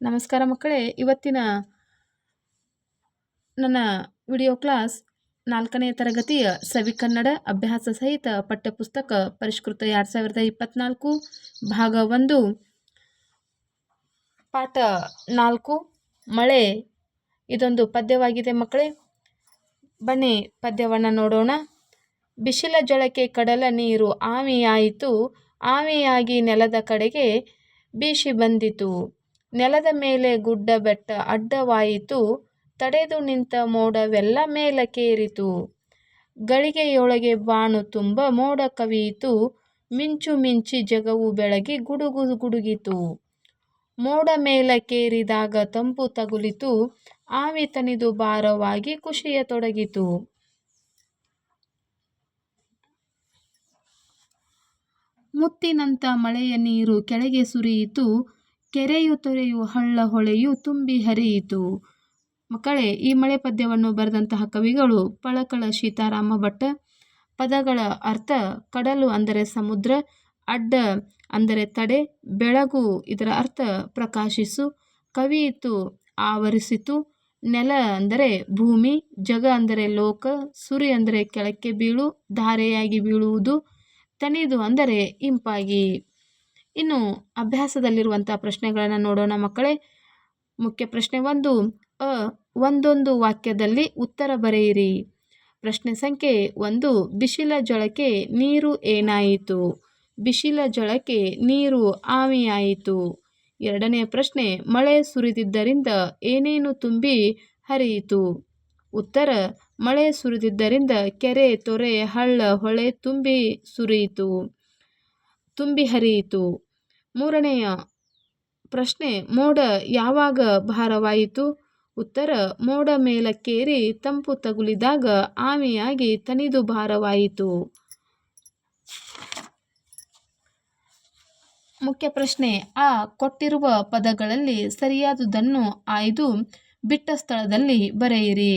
ನಮಸ್ಕಾರ ಮಕ್ಕಳೇ, ಇವತ್ತಿನ ನನ್ನ ವಿಡಿಯೋ ಕ್ಲಾಸ್ ನಾಲ್ಕನೇ ತರಗತಿಯ ಸವಿಕನ್ನಡ ಅಭ್ಯಾಸ ಸಹಿತ ಪಠ್ಯಪುಸ್ತಕ ಪರಿಷ್ಕೃತ ಎರಡು ಸಾವಿರದ ಇಪ್ಪತ್ನಾಲ್ಕು, ಭಾಗ ಒಂದು, ಪಾಠ ನಾಲ್ಕು, ಮಳೆ. ಇದೊಂದು ಪದ್ಯವಾಗಿದೆ ಮಕ್ಕಳೇ. ಬನ್ನಿ ಪದ್ಯವನ್ನು ನೋಡೋಣ. ಬಿಸಿಲ ಜಳಕ್ಕೆ ಕಡಲ ನೀರು ಆವಿಯಾಯಿತು. ಆವಿಯಾಗಿ ನೆಲದ ಕಡೆಗೆ ಬೀಸಿ ಬಂದಿತು. ನೆಲದ ಮೇಲೆ ಗುಡ್ಡ ಬೆಟ್ಟ ಅಡ್ಡವಾಯಿತು, ತಡೆದು ನಿಂತ ಮೋಡವೆಲ್ಲ ಮೇಲಕ್ಕೇರಿತು. ಗಳಿಗೆಯೊಳಗೆ ಬಾಣು ತುಂಬ ಮೋಡ ಕವಿಯಿತು, ಮಿಂಚು ಮಿಂಚಿ ಜಗವು ಬೆಳಗಿ ಗುಡುಗು ಗುಡುಗಿತು. ಮೋಡ ಮೇಲಕ್ಕೇರಿದಾಗ ತಂಪು ತಗುಲಿತು, ಆವಿ ತನಿದು ಭಾರವಾಗಿ ಖುಷಿಯ ತೊಡಗಿತು. ಮುತ್ತಿನಂತ ಮಳೆಯ ನೀರು ಕೆಳಗೆ ಸುರಿಯಿತು ಕೆರೆಯು ತೊರೆಯು, ಹಳ್ಳ ಹೊಳೆಯು ತುಂಬಿ ಹರಿಯಿತು. ಮಕ್ಕಳೇ, ಈ ಮಳೆ ಪದ್ಯವನ್ನು ಬರೆದಂತಹ ಕವಿಗಳು ಪಳಕಳ ಸೀತಾರಾಮ ಭಟ್ಟ ಪದಗಳ ಅರ್ಥ ಕಡಲು ಅಂದರೆ ಸಮುದ್ರ, ಅಡ್ಡ ಅಂದರೆ ತಡೆ, ಬೆಳಗು ಇದರ ಅರ್ಥ ಪ್ರಕಾಶಿಸು, ಕವಿಯಿತು ಆವರಿಸಿತು, ನೆಲ ಅಂದರೆ ಭೂಮಿ, ಜಗ ಅಂದರೆ ಲೋಕ, ಸುರಿ ಅಂದರೆ ಕೆಳಕ್ಕೆ ಬೀಳು, ಧಾರೆಯಾಗಿ ಬೀಳುವುದು, ತಣಿದು ಅಂದರೆ ಇಂಪಾಗಿ. ಇನ್ನು ಅಭ್ಯಾಸದಲ್ಲಿರುವಂಥ ಪ್ರಶ್ನೆಗಳನ್ನು ನೋಡೋಣ ಮಕ್ಕಳೇ. ಮುಖ್ಯ ಪ್ರಶ್ನೆ ಒಂದು, ಅ, ಒಂದೊಂದು ವಾಕ್ಯದಲ್ಲಿ ಉತ್ತರ ಬರೆಯಿರಿ. ಪ್ರಶ್ನೆ ಸಂಖ್ಯೆ ಒಂದು, ಬಿಸಿಲ ಜೊಳಕ್ಕೆ ನೀರು ಏನಾಯಿತು? ಬಿಸಿಲ ಜೊಳಕ್ಕೆ ನೀರು ಆವಿಯಾಯಿತು. ಎರಡನೇ ಪ್ರಶ್ನೆ, ಮಳೆ ಸುರಿದಿದ್ದರಿಂದ ಏನೇನು ತುಂಬಿ ಹರಿಯಿತು? ಉತ್ತರ, ಮಳೆ ಸುರಿದಿದ್ದರಿಂದ ಕೆರೆ, ತೊರೆ, ಹಳ್ಳ, ಹೊಳೆ ತುಂಬಿ ಸುರಿಯಿತು. ತುಂಬಿ ಹರಿಯಿತು. ಮೂರನೆಯ ಪ್ರಶ್ನೆ, ಮೋಡ ಯಾವಾಗ ಭಾರವಾಯಿತು? ಉತ್ತರ, ಮೋಡ ಮೇಲಕ್ಕೇರಿ ತಂಪು ತಗುಲಿದಾಗ ಆಮೆಯಾಗಿ ತನಿದು ಭಾರವಾಯಿತು. ಮುಖ್ಯ ಪ್ರಶ್ನೆ, ಆ ಕೊಟ್ಟಿರುವ ಪದಗಳಲ್ಲಿ ಸರಿಯಾದುದನ್ನು ಆಯ್ದು ಬಿಟ್ಟ ಸ್ಥಳದಲ್ಲಿ ಬರೆಯಿರಿ.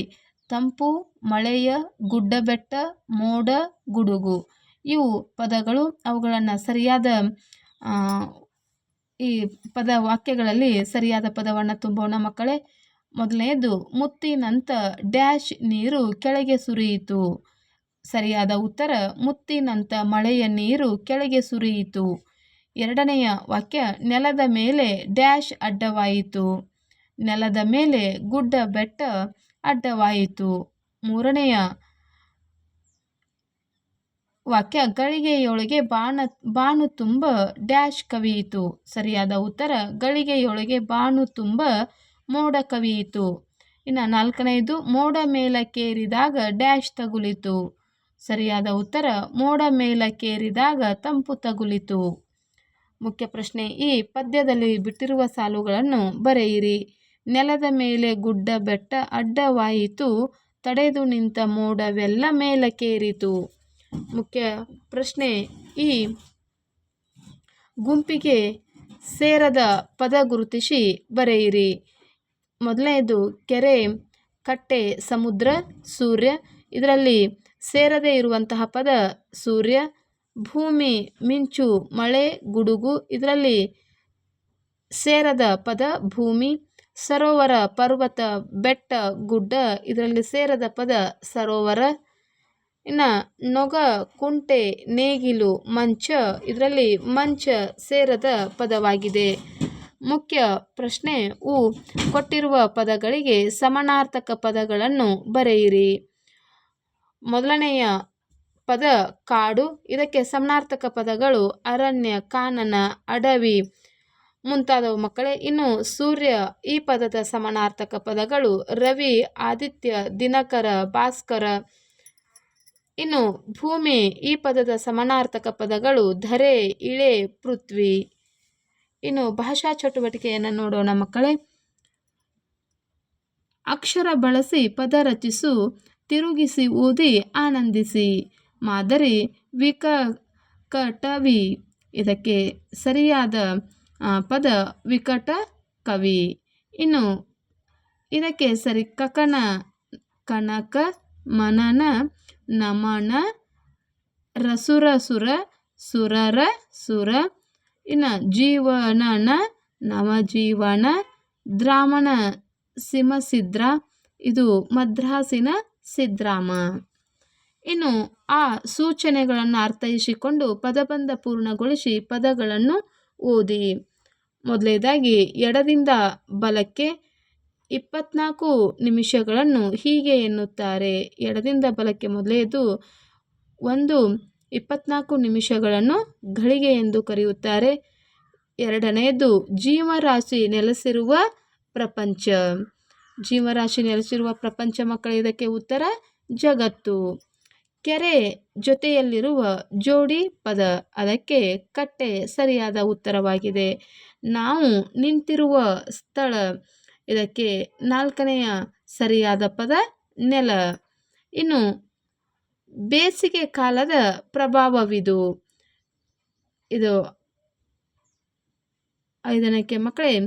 ತಂಪು, ಮಳೆಯ, ಗುಡ್ಡಬೆಟ್ಟ, ಮೋಡ, ಗುಡುಗು. ಇವು ಪದಗಳು, ಅವುಗಳನ್ನು ಸರಿಯಾದ ಈ ಪದ ವಾಕ್ಯಗಳಲ್ಲಿ ಸರಿಯಾದ ಪದವನ್ನು ತುಂಬೋಣ ಮಕ್ಕಳೇ. ಮೊದಲನೆಯದು ಮುತ್ತಿನಂತ ಡ್ಯಾಶ್ ನೀರು ಕೆಳಗೆ ಸುರಿಯಿತು. ಸರಿಯಾದ ಉತ್ತರ, ಮುತ್ತಿನಂತ ಮಳೆಯ ನೀರು ಕೆಳಗೆ ಸುರಿಯಿತು. ಎರಡನೆಯ ವಾಕ್ಯ, ನೆಲದ ಮೇಲೆ ಡ್ಯಾಶ್ ಅಡ್ಡವಾಯಿತು. ನೆಲದ ಮೇಲೆ ಗುಡ್ಡ ಬೆಟ್ಟ ಅಡ್ಡವಾಯಿತು. ಮೂರನೆಯ ವಾಕ್ಯ ಗಳಿಗೆಯೊಳಗೆ ಬಾಣ, ಬಾಣು ತುಂಬ ಡ್ಯಾಶ್ ಕವಿಯಿತು. ಸರಿಯಾದ ಉತ್ತರ, ಗಳಿಗೆಯೊಳಗೆ ಬಾಣು ತುಂಬ ಮೋಡ ಕವಿಯಿತು. ಇನ್ನು ನಾಲ್ಕನೆಯದು ಮೋಡ ಮೇಲಕ್ಕೇರಿದಾಗ ಡ್ಯಾಶ್ ತಗುಲಿತು. ಸರಿಯಾದ ಉತ್ತರ, ಮೋಡ ಮೇಲಕ್ಕೇರಿದಾಗ ತಂಪು ತಗುಲಿತು. ಮುಖ್ಯ ಪ್ರಶ್ನೆ, ಈ ಪದ್ಯದಲ್ಲಿ ಬಿಟ್ಟಿರುವ ಸಾಲುಗಳನ್ನು ಬರೆಯಿರಿ. ನೆಲದ ಮೇಲೆ ಗುಡ್ಡ ಬೆಟ್ಟ ಅಡ್ಡವಾಯಿತು, ತಡೆದು ನಿಂತ ಮೋಡವೆಲ್ಲ ಮೇಲಕ್ಕೇರಿತು. ಮುಖ್ಯ ಪ್ರಶ್ನೆ ಈ. ಗುಂಪಿಗೆ ಸೇರದ ಪದ ಗುರುತಿಸಿ ಬರೆಯಿರಿ. ಮೊದಲನೇದು ಕೆರೆ, ಕಟ್ಟೆ, ಸಮುದ್ರ, ಸೂರ್ಯ. ಇದರಲ್ಲಿ ಸೇರದೇ ಇರುವಂತಹ ಪದ ಸೂರ್ಯ, ಭೂಮಿ, ಮಿಂಚು, ಮಳೆ, ಗುಡುಗು. ಇದರಲ್ಲಿ ಸೇರದ ಪದ ಭೂಮಿ, ಸರೋವರ, ಪರ್ವತ, ಬೆಟ್ಟ, ಗುಡ್ಡ. ಇದರಲ್ಲಿ ಸೇರದ ಪದ ಸರೋವರ. ಇನ್ನು ನೊಗ, ಕುಂಟೆ, ನೇಗಿಲು, ಮಂಚ ಇದರಲ್ಲಿ ಮಂಚ ಸೇರದ ಪದವಾಗಿದೆ. ಮುಖ್ಯ ಪ್ರಶ್ನೆ ಉ, ಕೊಟ್ಟಿರುವ ಪದಗಳಿಗೆ ಸಮಾನಾರ್ಥಕ ಪದಗಳನ್ನು ಬರೆಯಿರಿ. ಮೊದಲನೆಯ ಪದ ಕಾಡು, ಇದಕ್ಕೆ ಸಮಾನಾರ್ಥಕ ಪದಗಳು ಅರಣ್ಯ, ಕಾನನ, ಅಡವಿ. ಮುಂತಾದವು ಮಕ್ಕಳೇ, ಇನ್ನು ಸೂರ್ಯ, ಈ ಪದದ ಸಮಾನಾರ್ಥಕ ಪದಗಳು ರವಿ, ಆದಿತ್ಯ, ದಿನಕರ, ಭಾಸ್ಕರ. ಇನ್ನು ಭೂಮಿ, ಈ ಪದದ ಸಮಾನಾರ್ಥಕ ಪದಗಳು ಧರೆ, ಇಳೆ, ಪೃಥ್ವಿ. ಇನ್ನು ಭಾಷಾ ಚಟುವಟಿಕೆಯನ್ನು ನೋಡೋಣ ಮಕ್ಕಳೇ. ಅಕ್ಷರ ಬಳಸಿ ಪದ ರಚಿಸು, ತಿರುಗಿಸಿ ಓದಿ ಆನಂದಿಸಿ. ಮಾದರಿ ವಿಕ ಕಟವಿ ಇದಕ್ಕೆ ಸರಿಯಾದ ಪದ ವಿಕಟ ಕವಿ ಇನ್ನು ಇದಕ್ಕೆ ಸರಿ ಕಕನ, ಕನಕ ಮನನ ನಮನ ರಸುರ ಸುರ ಸುರರ ಸುರ. ಇನ್ನು ಜೀವನನ ನವಜೀವನ ದ್ರಾಮಣ ಸಿಮಸಿದ್ರ ಇದು ಮದ್ರಾಸಿನ ಸಿದ್ರಾಮ. ಇನ್ನು ಆ ಸೂಚನೆಗಳನ್ನು ಅರ್ಥೈಸಿಕೊಂಡು ಪದಬಂಧ ಪೂರ್ಣಗೊಳಿಸಿ ಪದಗಳನ್ನು ಓದಿ. ಮೊದಲನೇದಾಗಿ ಎಡದಿಂದ ಬಲಕ್ಕೆ ಇಪ್ಪತ್ನಾಲ್ಕು ನಿಮಿಷಗಳನ್ನು ಹೀಗೆ ಎನ್ನುತ್ತಾರೆ. ಎಡದಿಂದ ಬಲಕ್ಕೆ ಮೊದಲೆಯದು ಒಂದು ಇಪ್ಪತ್ನಾಲ್ಕು ನಿಮಿಷಗಳನ್ನು ಘಳಿಗೆ ಎಂದು ಕರೆಯುತ್ತಾರೆ. ಎರಡನೆಯದು ಜೀವರಾಶಿ ನೆಲೆಸಿರುವ ಪ್ರಪಂಚ. ಜೀವರಾಶಿ ನೆಲೆಸಿರುವ ಪ್ರಪಂಚ ಮಕ್ಕಳ, ಇದಕ್ಕೆ ಉತ್ತರ ಜಗತ್ತು. ಕೆರೆ ಜೊತೆಯಲ್ಲಿರುವ ಜೋಡಿ ಪದ, ಅದಕ್ಕೆ ಕಟ್ಟೆ ಸರಿಯಾದ ಉತ್ತರವಾಗಿದೆ. ನಾವು ನಿಂತಿರುವ ಸ್ಥಳ ಇದಕ್ಕೆ ನಾಲ್ಕನೆಯ ಸರಿಯಾದ ಪದ ನೆಲ. ಇನ್ನು ಬೇಸಿಗೆ ಕಾಲದ ಪ್ರಭಾವವಿದು. ಇದು ಐದನಕ್ಕೆ ಮಕ್ಕಳೇ,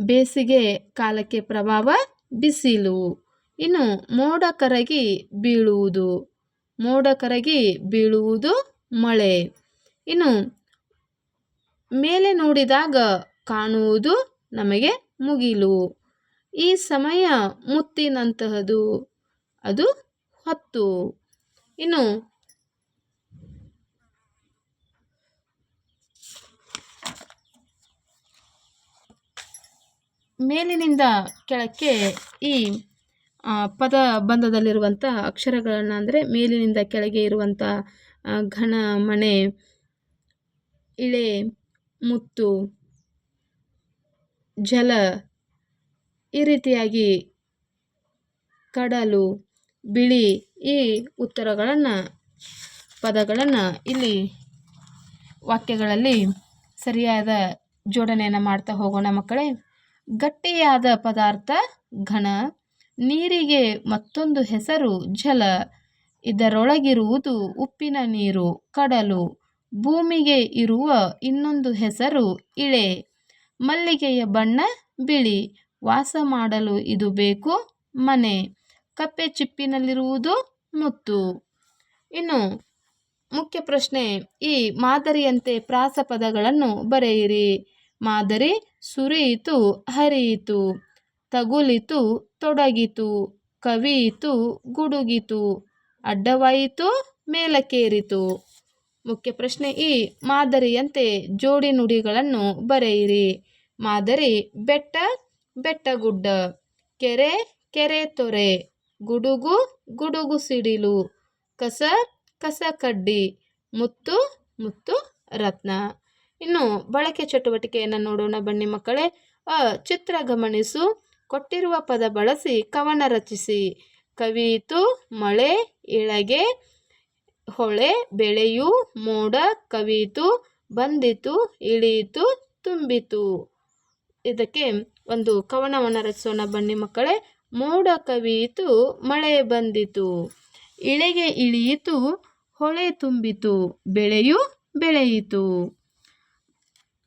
ಬೇಸಿಗೆ ಕಾಲಕ್ಕೆ ಪ್ರಭಾವ ಬಿಸಿಲು. ಇನ್ನು ಮೋಡ ಕರಗಿ ಬೀಳುವುದು. ಮೋಡ ಕರಗಿ ಬೀಳುವುದು ಮಳೆ. ಇನ್ನು ಮೇಲೆ ನೋಡಿದಾಗ ಕಾಣುವುದು ನಮಗೆ ಮುಗಿಲು. ಈ ಸಮಯ ಮುತ್ತಿನಂತಹದು, ಅದು ಹೊತ್ತು. ಇನ್ನು ಮೇಲಿನಿಂದ ಕೆಳಕ್ಕೆ ಈ ಪದ ಬಂಧದಲ್ಲಿರುವಂಥ ಅಕ್ಷರಗಳನ್ನು ಅಂದರೆ ಮೇಲಿನಿಂದ ಕೆಳಗೆ ಇರುವಂಥ ಘನ, ಮಣೆ, ಇಳೆ, ಮುತ್ತು ಜಲ ಈ ರೀತಿಯಾಗಿ ಕಡಲು, ಬಿಳಿ ಈ ಉತ್ತರಗಳನ್ನು, ಪದಗಳನ್ನು ಇಲ್ಲಿ ವಾಕ್ಯಗಳಲ್ಲಿ ಸರಿಯಾದ ಜೋಡಣೆಯನ್ನು ಮಾಡ್ತಾ ಹೋಗೋಣ ಮಕ್ಕಳೇ. ಗಟ್ಟಿಯಾದ ಪದಾರ್ಥ ಘನ, ನೀರಿಗೆ ಮತ್ತೊಂದು ಹೆಸರು ಜಲ, ಇದರೊಳಗಿರುವುದು ಉಪ್ಪಿನ ನೀರು, ಕಡಲು, ಭೂಮಿಗೆ ಇರುವ ಇನ್ನೊಂದು ಹೆಸರು ಇಳೆ. ಮಲ್ಲಿಗೆಯ ಬಣ್ಣ ಬಿಳಿ. ವಾಸ ಮಾಡಲು ಇದು ಬೇಕು ಮನೆ. ಕಪ್ಪೆ ಚಿಪ್ಪಿನಲ್ಲಿರುವುದು ಮುತ್ತು. ಇನ್ನು ಮುಖ್ಯ ಪ್ರಶ್ನೆ, ಈ ಮಾದರಿಯಂತೆ ಪ್ರಾಸಪದಗಳನ್ನು ಬರೆಯಿರಿ. ಮಾದರಿ ಸುರಿಯಿತು, ಹರಿಯಿತು, ತಗುಲಿತು, ತೊಡಗಿತು, ಕವಿಯಿತು, ಗುಡುಗಿತು, ಅಡ್ಡವಾಯಿತು, ಮೇಲಕ್ಕೇರಿತು. ಮುಖ್ಯ ಪ್ರಶ್ನೆ, ಈ ಮಾದರಿಯಂತೆ ಜೋಡಿ ನುಡಿಗಳನ್ನು ಬರೆಯಿರಿ. ಮಾದರಿ ಬೆಟ್ಟ, ಬೆಟ್ಟಗುಡ್ಡ, ಕೆರೆ ಕೆರೆ ತೊರೆ, ಗುಡುಗು ಗುಡುಗು ಸಿಡಿಲು, ಕಸ ಕಸ ಕಡ್ಡಿ ಮುತ್ತು ಮುತ್ತು ರತ್ನ. ಇನ್ನು ಬಳಕೆ ಚಟುವಟಿಕೆಯನ್ನು ನೋಡೋಣ ಬನ್ನಿ ಮಕ್ಕಳೇ. ಅ, ಚಿತ್ರ ಗಮನಿಸು. ಕೊಟ್ಟಿರುವ ಪದ ಬಳಸಿ ಕವನ ರಚಿಸಿ. ಕವಿಯಿತು ಮಳೆ, ಇಳಗೆ, ಹೊಳೆ, ಬೆಳೆಯು, ಮೋಡ ಕವಿಯಿತು ಬಂದಿತು, ಇಳಿಯಿತು, ತುಂಬಿತು. ಇದಕ್ಕೆ ಒಂದು ಕವನವನ್ನು ರಚಿಸೋಣ. ಬನ್ನಿ ಮಕ್ಕಳೇ. ಮೋಡ ಕವಿಯಿತು, ಮಳೆ ಬಂದಿತು. ಇಳೆಗೆ ಇಳಿಯಿತು, ಹೊಳೆ ತುಂಬಿತು. ಬೆಳೆಯು ಬೆಳೆಯಿತು.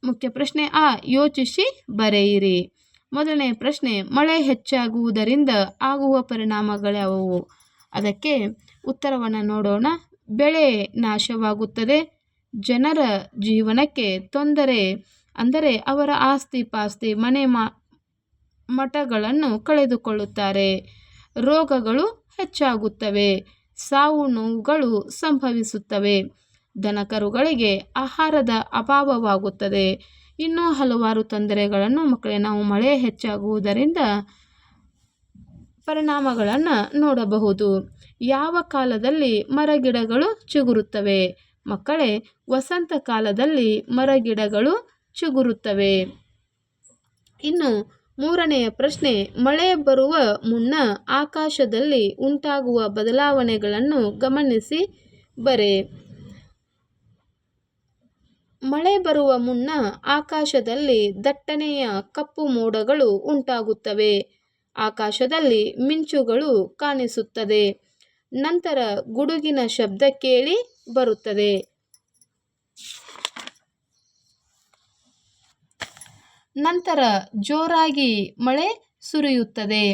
ಮುಖ್ಯ ಪ್ರಶ್ನೆ ಆ. ಯೋಚಿಸಿ ಬರೆಯಿರಿ. ಮೊದಲನೇ ಪ್ರಶ್ನೆ. ಮಳೆ ಹೆಚ್ಚಾಗುವುದರಿಂದ ಆಗುವ ಪರಿಣಾಮಗಳ್ಯಾವುವು ಅದಕ್ಕೆ ಉತ್ತರವನ್ನು ನೋಡೋಣ. ಬೆಳೆ ನಾಶವಾಗುತ್ತದೆ. ಜನರ ಜೀವನಕ್ಕೆ ತೊಂದರೆ ಅಂದರೆ ಅವರ ಆಸ್ತಿ ಪಾಸ್ತಿ, ಮನೆ ಮಠಗಳನ್ನು ಕಳೆದುಕೊಳ್ಳುತ್ತಾರೆ. ರೋಗಗಳು ಹೆಚ್ಚಾಗುತ್ತವೆ, ಸಾವು ನೋವುಗಳು ಸಂಭವಿಸುತ್ತವೆ. ದನಕರುಗಳಿಗೆ ಆಹಾರದ ಅಭಾವವಾಗುತ್ತದೆ. ಇನ್ನೂ ಹಲವಾರು ತೊಂದರೆಗಳನ್ನು ಮಕ್ಕಳೇ, ನಾವು ಮಳೆ ಹೆಚ್ಚಾಗುವುದರಿಂದ ಪರಿಣಾಮಗಳನ್ನು ನೋಡಬಹುದು. ಯಾವ ಕಾಲದಲ್ಲಿ ಮರಗಿಡಗಳು ಚಿಗುರುತ್ತವೆ? ಮಕ್ಕಳೇ, ವಸಂತ ಕಾಲದಲ್ಲಿ ಮರಗಿಡಗಳು ಚಿಗುರುತ್ತವೆ ಇನ್ನು ಮೂರನೆಯ ಪ್ರಶ್ನೆ, ಮಳೆ ಬರುವ ಮುನ್ನ ಆಕಾಶದಲ್ಲಿ ಉಂಟಾಗುವ ಬದಲಾವಣೆಗಳನ್ನು ಗಮನಿಸಿ ಬರೆ. ಮಳೆ ಬರುವ ಮುನ್ನ ಆಕಾಶದಲ್ಲಿ ದಟ್ಟನೆಯ ಕಪ್ಪು ಮೋಡಗಳು ಉಂಟಾಗುತ್ತವೆ. ಆಕಾಶದಲ್ಲಿ ಮಿಂಚುಗಳು ಕಾಣಿಸುತ್ತದೆ. ನಂತರ ಗುಡುಗಿನ ಶಬ್ದ ಕೇಳಿ ಬರುತ್ತದೆ. ನಂತರ ಜೋರಾಗಿ ಮಳೆ ಸುರಿಯುತ್ತದೆ.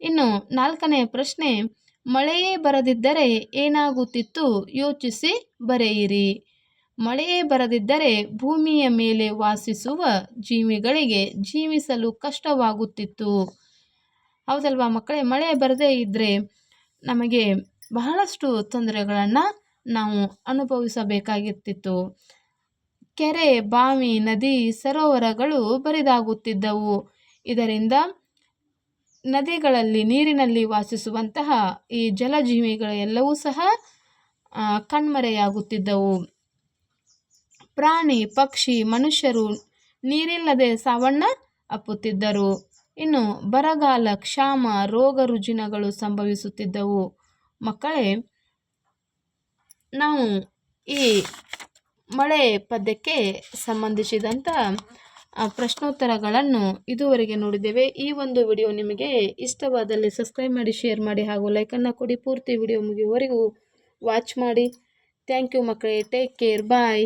ಇನ್ನು ನಾಲ್ಕನೇ ಪ್ರಶ್ನೆ, ಮಳೆಯೇ ಬರದಿದ್ದರೆ ಏನಾಗುತ್ತಿತ್ತು ಯೋಚಿಸಿ ಬರೆಯಿರಿ. ಮಳೆಯೇ ಬರದಿದ್ದರೆ ಭೂಮಿಯ ಮೇಲೆ ವಾಸಿಸುವ ಜೀವಿಗಳಿಗೆ ಜೀವಿಸಲು ಕಷ್ಟವಾಗುತ್ತಿತ್ತು. ಹೌದಲ್ವಾ ಮಕ್ಕಳೇ? ಮಳೆ ಬರದೇ ಇದ್ದರೆ ನಮಗೆ ಬಹಳಷ್ಟು ತೊಂದರೆಗಳನ್ನು ನಾವು ಅನುಭವಿಸಬೇಕಾಗಿರ್ತಿತ್ತು ಕೆರೆ, ಬಾವಿ, ನದಿ, ಸರೋವರಗಳು ಬರಿದಾಗುತ್ತಿದ್ದವು. ಇದರಿಂದ ನದಿಗಳಲ್ಲಿ ನೀರಿನಲ್ಲಿ ವಾಸಿಸುವಂತಹ ಈ ಜಲಜೀವಿಗಳು ಎಲ್ಲವೂ ಸಹ ಕಣ್ಮರೆಯಾಗುತ್ತಿದ್ದವು. ಪ್ರಾಣಿ, ಪಕ್ಷಿ, ಮನುಷ್ಯರು ನೀರಿಲ್ಲದೆ ಸಾವನ್ನ ಅಪ್ಪುತ್ತಿದ್ದರು. ಇನ್ನು ಬರಗಾಲ, ಕ್ಷಾಮ, ರೋಗ ರುಜಿನಗಳು ಸಂಭವಿಸುತ್ತಿದ್ದವು. ಮಕ್ಕಳೇ, ನಾವು ಈ ಮಳೆ ಪದ್ಯಕ್ಕೆ ಸಂಬಂಧಿಸಿದಂಥ ಪ್ರಶ್ನೋತ್ತರಗಳನ್ನು ಇದುವರೆಗೆ ನೋಡಿದ್ದೇವೆ. ಈ ಒಂದು ವಿಡಿಯೋ ನಿಮಗೆ ಇಷ್ಟವಾದಲ್ಲಿ ಸಬ್ಸ್ಕ್ರೈಬ್ ಮಾಡಿ ಶೇರ್ ಮಾಡಿ ಹಾಗೂ ಲೈಕನ್ನು ಕೊಡಿ. ಪೂರ್ತಿ ವಿಡಿಯೋ ಮುಗಿಯುವವರೆಗೂ ವಾಚ್ ಮಾಡಿ. ಥ್ಯಾಂಕ್ ಯು ಮಕ್ಕಳೇ. Take care bye